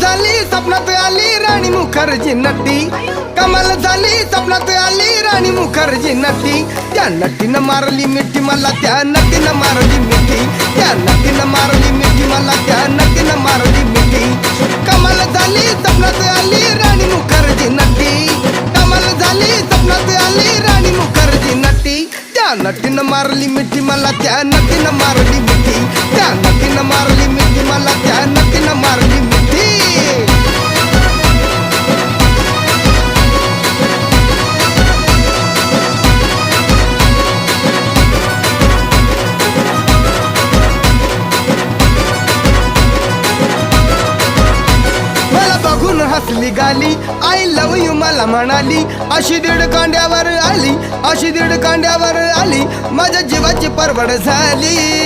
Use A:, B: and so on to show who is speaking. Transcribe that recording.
A: झाली स्वप्नात आली राणी मुखर्जी नटी. कमाल झाली स्वप्नात आली राणी मुखर्जी नटी. त्या नटीनं मारली मिठी, मला त्या नटीनं मारली मिठी. त्या नटीनं मारली मिठी, मला त्या नटीनं मारली मिठी. कमाल झाली स्वप्नात आली राणी मुखर्जी नटी. कमाल झाली स्वप्नात आली राणी मुखर्जी नटी. त्या नटीनं मारली मिठी, मला त्या नटीनं मारली मिठी. त्या नटीनं मारली मिठी, मला त्या नटीनं मारली बघून हसली गाली. आय लव यू मला म्हणाली. अशी दीड कांड्यावर आली. अशी दीड कांड्यावर आली. माझ्या जीवाची परवड झाली.